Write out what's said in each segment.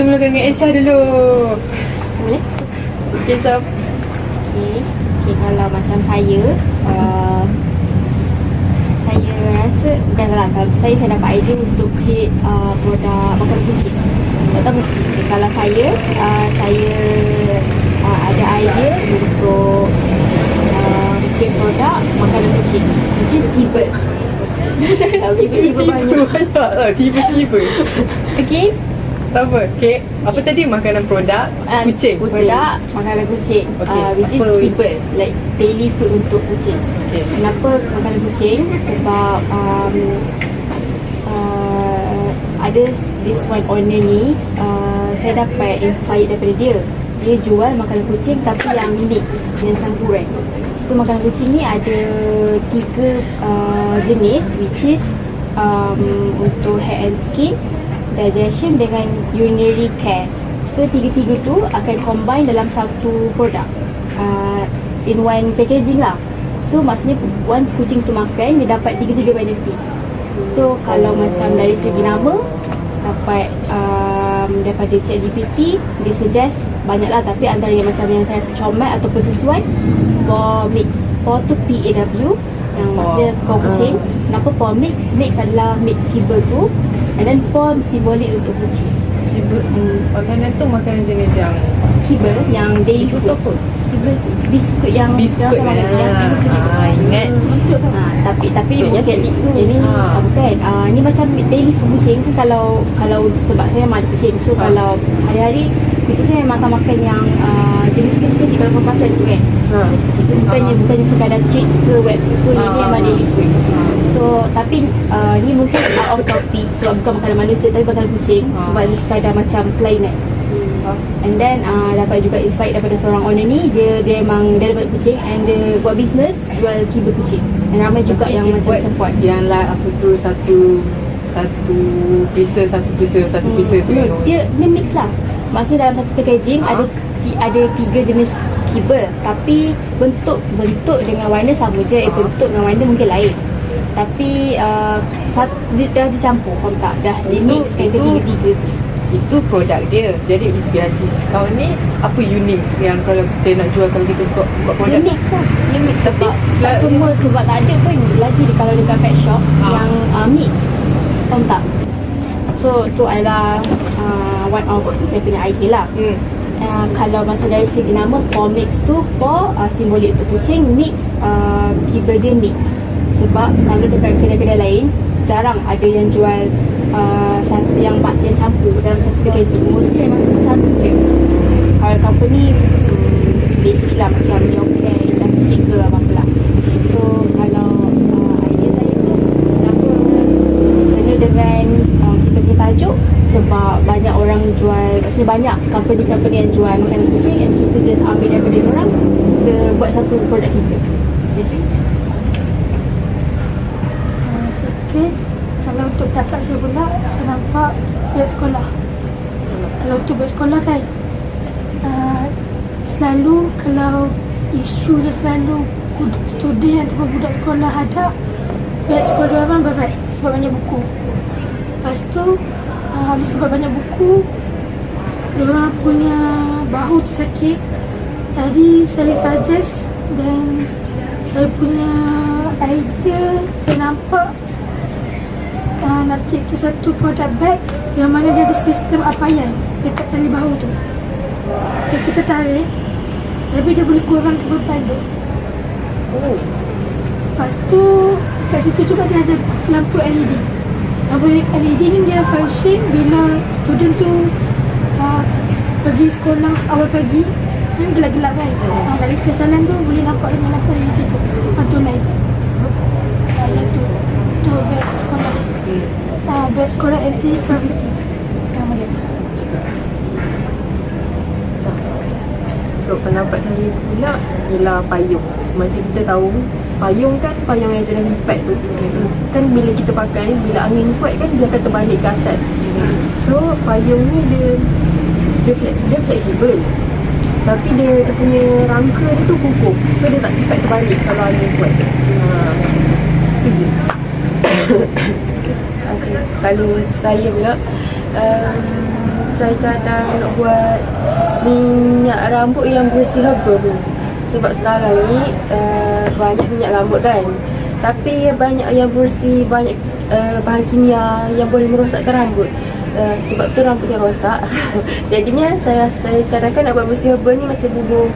Kita mulakan dengan HR dulu. Boleh? Okay, Syaf. Okay. okay kalau macam saya uh, saya rasa bukan salah kalau saya saya dapat idea untuk create uh, produk makanan kucing tak tahu okay, kalau saya uh, saya uh, ada idea untuk uh, create produk makanan kucing which is kibble tiba-tiba banyak. Tiba-tiba. okay Tak apa. Okay. Apa tadi makanan produk? Uh, Kucing. Produk makanan kucing Okay, uh, Which is apa- kibble Like daily food untuk kucing Okay. Kenapa makanan kucing? Sebab um, uh, ada this one owner ni uh, saya dapat inspired daripada dia. Dia jual makanan kucing tapi yang mix, yang campuran. So makanan kucing ni ada tiga uh, jenis which is um, untuk hair and skin, digestion dengan urinary care. So tiga-tiga tu akan combine dalam satu produk. Uh, in one packaging lah. So maksudnya once kucing tu makan dia dapat tiga-tiga benefit. So kalau macam dari segi nama dapat um, daripada ChatGPT dia suggest banyak lah tapi antara yang macam yang saya rasa comel ataupun sesuai for mix. For tu PAW yang maksudnya for kucing. Kenapa for mix? Mix adalah mix kibble tu and then for simbolik untuk kucing. Kibble. Hmm. Makanan tu makanan jenis yang Kibble yang daily food. apa? Tu biskut yang Biskut yang sama- yang lah. biskut kecil. Ah, ingat. Tu. Ha, tapi tapi Yang mungkin ini Ha. ah. bukan. Ah ni macam daily food kucing kan kalau kalau sebab saya ada kucing. So Ha. kalau hari-hari saya memang makan makan yang uh, jenis kecil-kecil kalau kompasel tu kan. Ha. Kecil-kecil tu bukannya bukannya sekadar treats ke wet food ke Ha, ha, memang daily food. So tapi uh, ni mungkin out of topic sebab bukan makanan manusia tapi makanan kucing Ha. sebab dia sekadar macam plain kan. And then uh, dapat juga inspired daripada seorang owner ni dia dia memang dia dapat kucing and dia buat bisnes jual kibble kucing. Dan ramai juga Tapi yang macam support. Yang lah apa tu satu satu pisa satu pisa satu Hmm, pisa tu no, yang dia dia lah. Maksudnya dalam satu packaging Ha? ada ada tiga jenis kibble tapi bentuk bentuk dengan warna sama je. Ha. bentuk dengan warna mungkin lain. Tapi uh, sat, dia dah dicampur faham tak? Dah di mix kan itu- ketiga-tiga tu. itu produk dia jadi inspirasi kau ni apa unik yang kalau kita nak jual kalau kita buka, buka produk mix lah mix sebab Tapi- Tak semua Sebab tak ada pun Lagi kalau dekat pet shop Ah. Yang uh, mix Faham tak? So tu adalah uh, One of saya punya idea lah. Hmm. uh, Kalau masa dari segi nama mix tu For uh, simbolik untuk kucing Mix uh, dia mix. Sebab kalau dekat kedai-kedai lain Jarang ada yang jual uh, satu yang empat yang campur dalam satu packaging. Mostly memang cuma satu je. Kalau company hmm, Basic lah macam Yokai Dan stick ke apa-apa lah. So kalau uh, idea saya tu Kenapa? Kena dengan kita punya tajuk Sebab banyak orang jual Maksudnya banyak company-company yang jual makanan kucing And kita just ambil daripada orang Kita buat satu produk kita. Just Uh, sikit kalau untuk dapat saya pula saya nampak buat sekolah. Kalau untuk buat sekolah kan uh, selalu kalau isu yang selalu student ataupun budak sekolah hadap pihak sekolah orang berat sebab banyak buku lepas tu uh, oleh sebab banyak buku orang punya bahu tu sakit jadi saya suggest dan saya punya idea saya nampak uh, nak cipta satu produk bag yang mana dia ada sistem apayan dekat tali bahu tu. Okay, kita tarik tapi dia boleh kurang ke beban tu. oh Lepas tu kat situ juga dia ada lampu LED. Lampu LED ni dia function bila student tu uh, pergi sekolah awal pagi kan gelap-gelap kan. Uh, dari jalan tu boleh nampak dengan lampu LED tu. Lampu light. Uh, yang tu. Tu beg sekolah. Uh, beg sekolah anti gravity. Nama dia. Untuk pendapat saya pula Ialah payung Macam kita tahu Payung kan Payung yang jenis lipat tu. Kan bila kita pakai Bila angin kuat kan Dia akan terbalik ke atas. So payung ni dia Dia, fle- dia fleksibel. Tapi dia, dia punya rangka dia tu kukuh. So dia tak cepat terbalik Kalau angin kuat. Ha, Itu je. Okay. Kalau saya pula. Um, saya cadang nak buat minyak rambut yang bersih herba tu. Sebab sekarang ni uh, banyak minyak rambut kan. Tapi banyak yang bersih, banyak uh, bahan kimia yang boleh merosakkan rambut. Uh, sebab tu rambut saya rosak. Jadinya saya saya cadangkan nak buat bersih herba ni macam bubur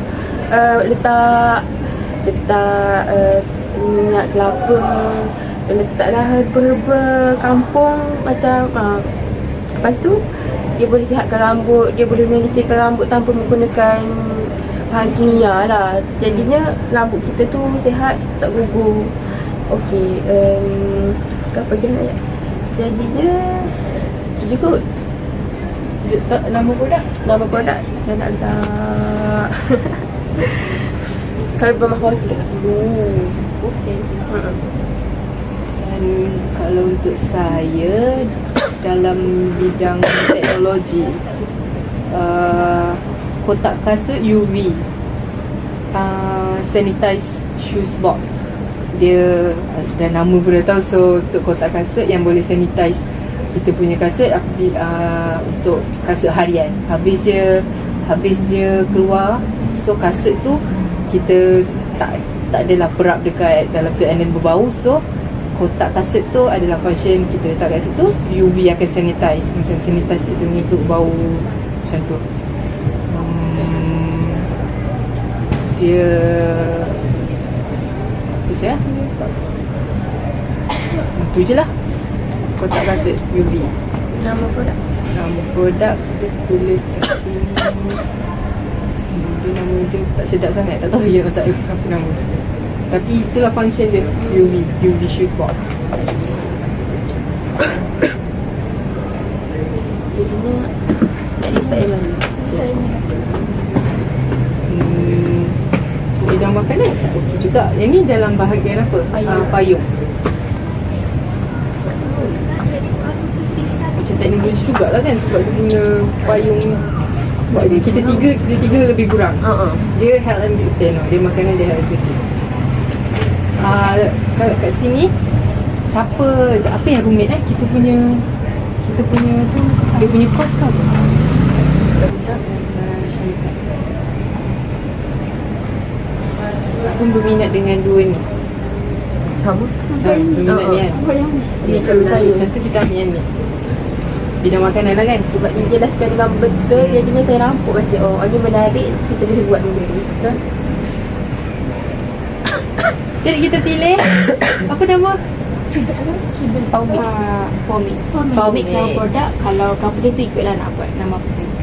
uh, letak letak uh, minyak kelapa letaklah herba-herba kampung macam uh, lepas tu dia boleh sihatkan rambut dia boleh melicirkan rambut tanpa menggunakan bahan kimia lah. Jadinya rambut kita tu sihat tak gugur okey um, apa lagi nak ayat. Jadinya tu je kot Tak nama produk. nama produk. Saya nak letak Herba Mahwata Oh, okay. Mm-mm. Dan kalau untuk saya dalam bidang teknologi uh, kotak kasut UV uh, sanitize shoes box. Dia dan nama pun dah tahu so untuk kotak kasut yang boleh sanitize kita punya kasut uh, untuk kasut harian. Habis je habis je keluar so kasut tu kita tak tak adalah perap dekat dalam tu and then berbau so kotak kasut tu adalah function kita letak kat situ UV akan sanitize. Macam sanitize ni untuk bau macam tu hmm, dia tu je lah. Tu je lah. Kotak kasut UV nama produk? Nama produk dia tulis kat sini. Dia nama dia tak sedap sangat tak tahu yang tak apa nama. Tapi itulah function dia UV UV shoes box. Jadinya tak decide lagi Saya hmm, bidang makanan okey juga. Yang ni dalam bahagian apa? Payung. Ah, payung. macam teknologi jugalah kan sebab dia punya payung ni. Dia, kita tiga kita tiga lebih kurang. Uh-uh. Dia health and beauty. No. Dia makanan dia health and beauty. Uh, Kalau kat sini Siapa Apa yang rumit eh? Kita punya Kita punya tu Dia punya kos ke Aku berminat dengan dua ni Sama. Sama berminat ni kan yang ni? Ni macam saya Macam tu kita ambil yang ni Bidang makanan lah kan sebab dijelaskan dengan betul jadinya saya nampak macam oh ini menarik kita boleh buat benda ni betul Jadi kita pilih Apa nama? Pau mix Uh, Pomix. Pomix. Pomix nama produk. Kalau company tu ikutlah nak buat nama apa.